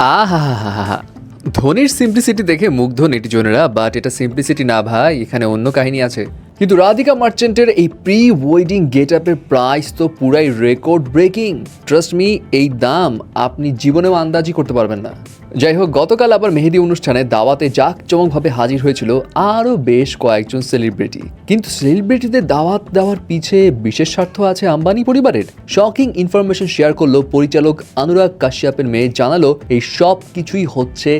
আহা ধোনির সিম্পলিসিটি দেখে মুগ্ধ নেটিজনেরা বাট এটা সিম্পলিসিটি না ভাই, এখানে অন্য কাহিনী আছে। কিন্তু রাধিকা মার্চেন্টের এই প্রি ওয়েডিং গেট আপের প্রাইস তো পুরাই রেকর্ড ব্রেকিং ট্রাস্ট মি এই দাম আপনি জীবনেও আন্দাজই করতে পারবেন না। যাই হোক, গতকাল আবার মেহেদি অনুষ্ঠানে দাওয়াতে জাঁকজমকভাবে হাজির হয়েছিল আরও বেশ কয়েকজন সেলিব্রিটি কিন্তু সেলিব্রিটিদের দাওয়াত দেওয়ার পিছে বিশেষ স্বার্থ আছে আম্বানি পরিবারের। শকিং ইনফরমেশন শেয়ার করল পরিচালক অনুরাগ কাশ্যপের মেয়ে, জানালো এই সব কিছুই হচ্ছে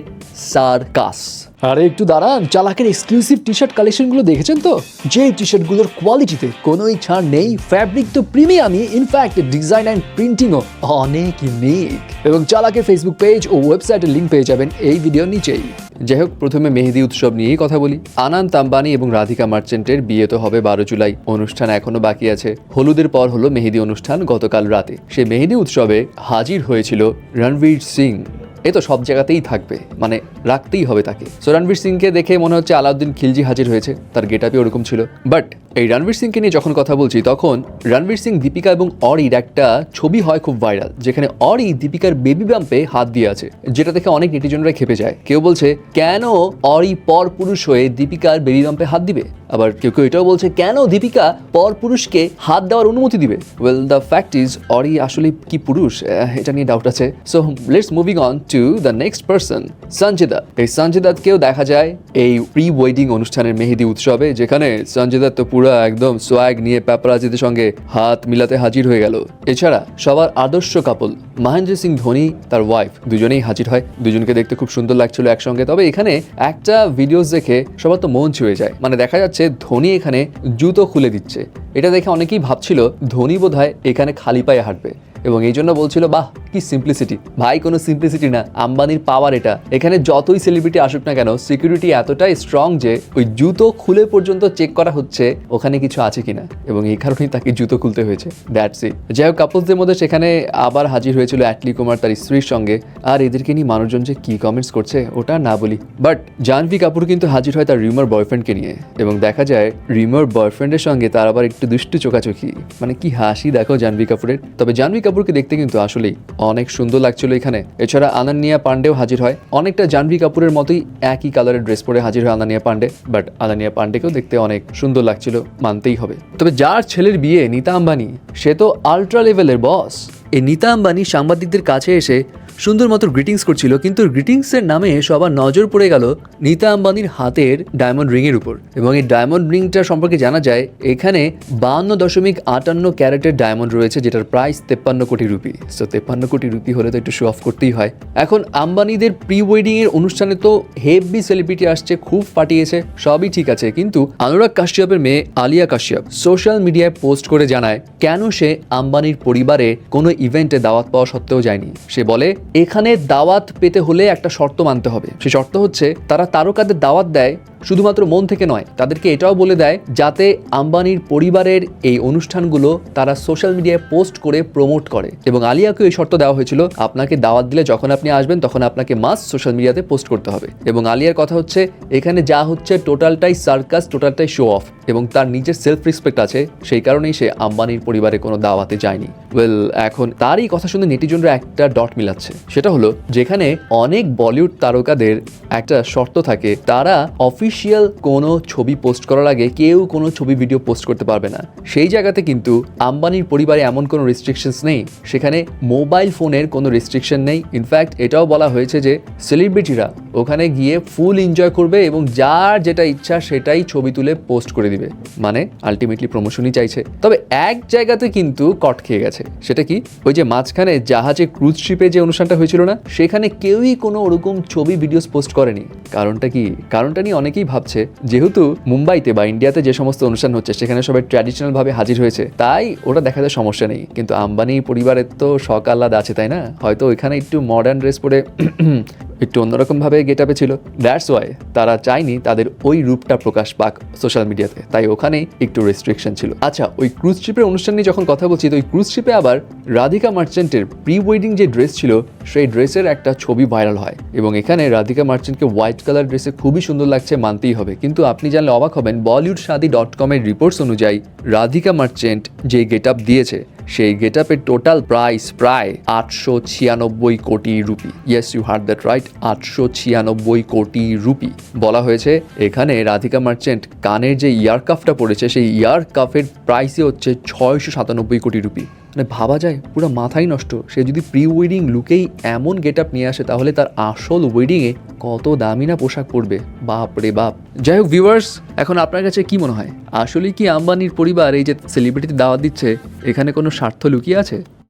সার্কাস। আরে একটু দাঁড়ান, চালাকের এক্সক্লুসিভ টি শার্ট কালেকশনগুলো দেখেছেন তো? যে টি শার্টগুলোর কোয়ালিটিতে কোনোই ছাড় নেই ফ্যাব্রিক তো প্রিমিয়ামই ইনফ্যাক্ট ডিজাইন অ্যান্ড প্রিন্টিংও অনেক ইউনিক এবং চালাকের ফেসবুক পেজ ও ওয়েবসাইটের লিঙ্ক পেয়ে যাবেন এই ভিডিওর নিচেই। যাই হোক, প্রথমে মেহেদি উৎসব নিয়েই কথা বলি। আনন্দ আম্বানি এবং রাধিকা মার্চেন্টের বিয়ে তো হবে বারো জুলাই। অনুষ্ঠান এখনও বাকি আছে। হলুদের পর হলো মেহেদি অনুষ্ঠান গতকাল রাতে। সে মেহেদি উৎসবে হাজির হয়েছিল রণবীর সিং। এ তো সব জায়গাতেই থাকবে মানে রাখতেই হবে তাকে। সো রণবীর সিংকে দেখে মনে হচ্ছে আলাউদ্দিন খিলজি হাজির হয়েছে, তার গেট আপই ওরকম ছিল। বাট এই রণবীর সিংকে নিয়ে যখন কথা বলছি, তখন রণবীর সিং, দীপিকা এবং অরির একটা ছবি হয় খুব ভাইরাল যেখানে অরি দীপিকার বেবি বাম্পে হাত দিয়ে আছে, যেটা দেখে অনেক নেটিজনরা খেপে যায়। কেউ বলছে, কেন অরি পর পুরুষ হয়ে দীপিকার বেবি বাম্পে হাত দিবে? আবার কেউ কেউ এটাও বলছে, কেন দীপিকা পর পুরুষকে হাত দেওয়ার অনুমতি দিবে? Well the fact is Ori আসলে কি পুরুষ? এটা নিয়ে ডাউট আছে। So let's moving on to the next person Sanjay Dutt এই সঞ্জয় দত্তকেও দেখা যায় এই প্রি ওয়েডিং অনুষ্ঠানের মেহেদি উৎসবে, যেখানে সঞ্জয় তো পুরো একদম সোয়াগ নিয়ে প্যাপারাজিদের সঙ্গে হাত মিলাতে হাজির হয়ে গেল। এছাড়া সবার আদর্শ কাপল মহেন্দ্র সিং ধোনি, তার ওয়াইফ দুজনেই হাজির হয়। দুজনকে দেখতে খুব সুন্দর লাগছিল একসঙ্গে। তবে এখানে একটা ভিডিওস দেখে সবার তো মন ছুঁয়ে যায়। মানে দেখা যাচ্ছে ধোনি এখানে জুতো খুলে দিচ্ছে। এটা দেখে অনেকেই ভাবছিল ধোনি বোধহয় এখানে খালি পায়ে হাঁটবে এবং এই জন্য বলছিল, বাহ কি সিম্পলিসিটি ভাই, কোনো সিম্পলিসিটি না, আম্বানির পাওয়ার এটা। এখানে যতই সেলিব্রিটি আসুক না কেন সিকিউরিটি এতটাই স্ট্রং যে ওই জুতো খুলে পর্যন্ত চেক করা হচ্ছে ওখানে কিছু আছে কিনা। এবং এই কারণেই তাকে জুতো খুলতে হয়েছে। দ্যাটস ইট যাই হোক কাপলসদের মধ্যে সেখানে আবার হাজির হয়েছিল অ্যাটলি কুমার তার স্ত্রীর সঙ্গে। আর এদেরকে নিয়ে মানুষজন যে কি কমেন্টস করছে, ওটা না বলি। বাট জাহ্নবী কাপুর কিন্তু হাজির হয় তার রিউমার বয়ফ্রেন্ডকে নিয়ে। এবং দেখা যায় রিউমার বয়ফ্রেন্ডের সঙ্গে তার আবার একটু দুষ্টু চোখাচোখি। মানে কি হাসি দেখো জাহ্নবী কাপুরের। তবে জাহ্নবী কাপুরকে দেখতে কিন্তু আসলেই অনেক সুন্দর লাগছিল এখানে। এছাড়া আনানিয়া পান্ডেও হাজির হয়। অনেকটা জাহ্নবী কাপুরের মতোই একই কালারের ড্রেস পরে হাজির হয় আনানিয়া পান্ডে বাট আনানিয়া পান্ডেকেও দেখতে অনেক সুন্দর লাগছিল, মানতেই হবে। তবে যার ছেলের বিয়ে, নিতা আম্বানি, সে তো আলট্রা লেভেলের বস এই নিতা আম্বানি সাংবাদিকদের কাছে এসে সুন্দর মতো গ্রিটিংস করছিল, কিন্তু গ্রিটিংসের নামে সবার নজর পড়ে গেল নিতা আম্বানির হাতের ডায়মন্ড রিংয়ের উপর। এবং এই ডায়মন্ড রিংটা সম্পর্কে জানা যায়, এখানে বাহান্ন দশমিক আটান্ন ক্যারেটের ডায়মন্ড রয়েছে, যেটার প্রাইস তেপ্পান্ন কোটি রুপি। সো তেপ্পান্ন কোটি রুপি হলে তো একটু শো অফ করতেই হয়। এখন আম্বানিদের প্রি ওয়েডিং এর অনুষ্ঠানে তো হেভি সেলিব্রিটি আসছে, খুব পাঠিয়েছে, সবই ঠিক আছে, কিন্তু অনুরাগ কাশ্যপের মেয়ে আলিয়া কাশ্যপ সোশ্যাল মিডিয়ায় পোস্ট করে জানায়, কেন সে আম্বানির পরিবারে কোনো ইভেন্টে দাওয়াত পাওয়া সত্ত্বেও যায়নি? সে বলে এখানে দাওয়াত পেতে হলে একটা শর্ত মানতে হবে। সে শর্ত হচ্ছে, তারা তারকাদের দাওয়াত দেয় শুধুমাত্র মন থেকে নয়, তাদেরকে এটাও বলে দেয়, যাতে আম্বানির পরিবারের এই অনুষ্ঠানগুলো তারা সোশ্যাল মিডিয়ায় পোস্ট করে প্রমোট করে। এবং আলিয়াকে এই শর্ত দেওয়া হয়েছিল, আপনাকে দাওয়াত দিলে যখন আপনি আসবেন, তখন আপনাকে মাস্ট সোশ্যাল মিডিয়াতে পোস্ট করতে হবে। এবং আলিয়ার কথা হচ্ছে, এখানে যা হচ্ছে টোটালটাই সার্কাস, টোটালটাই শো অফ এবং তার নিজের সেলফ রেসপেক্ট আছে, সেই কারণেই সে আম্বানির পরিবারে কোনো দাওয়াতে যায়নি। ওয়েল এখন তারই কথা শুনে নেটিজনরা একটা ডট মিলাচ্ছে। সেটা হলো, যেখানে অনেক বলিউড তারকাদের একটা শর্ত থাকে, তারা অফিসিয়াল কোনো ছবি পোস্ট করার আগে কেউ কোনো ছবি ভিডিও পোস্ট করতে পারবে না। সেই জায়গাতে কিন্তু আম্বানির পরিবারে এমন কোনো রেস্ট্রিকশনস নেই, সেখানে মোবাইল ফোনের কোনো রেস্ট্রিকশন নেই। ইনফ্যাক্ট এটাও বলা হয়েছে যে সেলিব্রিটিরা ওখানে গিয়ে ফুল এনজয় করবে এবং যার যেটা ইচ্ছা সেটাই ছবি তুলে পোস্ট করে দিবে। মানে আলটিমেটলি প্রমোশনই চাইছে। তবে এক জায়গাতে কিন্তু কট খেয়ে গেছে। সেটা কি? ওই যে মাঝখানে জাহাজে ক্রুজ শিপে যে অনুষ্ঠানটা হয়েছিল না, সেখানে কেউই কোনো ওরকম ছবি ভিডিওস পোস্ট করেনি। কারণটা কি? কারণটা নিয়ে অনেকেই ভাবছে, যেহেতু মুম্বাইতে বা ইন্ডিয়াতে যে সমস্ত অনুষ্ঠান হচ্ছে, সেখানে সবাই ট্র্যাডিশনাল ভাবে হাজির হয়েছে, তাই ওটা দেখা যায় সমস্যা নেই। কিন্তু আম্বানি পরিবারের তো শখ আহ্লাদ আছে, তাই না? হয়তো ওইখানে একটু মডার্ন ড্রেস পরে একটু অন্যরকম ভাবে গেট আপে ছিল। দ্যাটস ওয়াই তারা চায়নি তাদের ওই রূপটা প্রকাশ পাক সোশ্যাল মিডিয়াতে তাই ওখানেই একটু রেস্ট্রিকশন ছিল। আচ্ছা ওই ক্রুজ শিপের অনুষ্ঠান নিয়ে যখন কথা বলছি, তো ওই ক্রুজ শিপে আবার রাধিকা মার্চেন্টের প্রি ওয়েডিং যে ড্রেস ছিল, সেই ড্রেসের একটা ছবি ভাইরাল হয়। এবং এখানে রাধিকা মার্চেন্টকে হোয়াইট কালার ড্রেসে খুবই সুন্দর লাগছে, মানতেই হবে। কিন্তু আপনি জানলে অবাক হবেন বলিউড শাদি ডট কমের রিপোর্টস অনুযায়ী রাধিকা মার্চেন্ট যে গেট আপ দিয়েছে, সেই গেট আপের টোটাল প্রাইস প্রায় আটশো ছিয়ানব্বই কোটি rupee. Yes you heard that right আটশো ছিয়ানব্বই কোটি রুপি। বলা হয়েছে, এখানে রাধিকা মার্চেন্ট কানের যে ইয়ার কাফটা পড়েছে, সেই ইয়ার কাফের প্রাইসই হচ্ছে ছয়শো সাতানব্বই কোটি রুপি। মানে ভাবা যায়, পুরো মাথাই নষ্ট। সে যদি প্রি ওয়েডিং লুকেই এমন গেট আপ নিয়ে আসে, তাহলে তার আসল ওয়েডিংয়ে কত দামি না পোশাক পরবে। বাপ রে বাপ। যাই হোক ভিউয়ার্স এখন আপনার কাছে কি মনে হয়? আসলে কি আম্বানির পরিবার এই যে সেলিব্রিটি দাওয়াত দিচ্ছে, এখানে কোনো স্বার্থ লুকিয়ে আছে?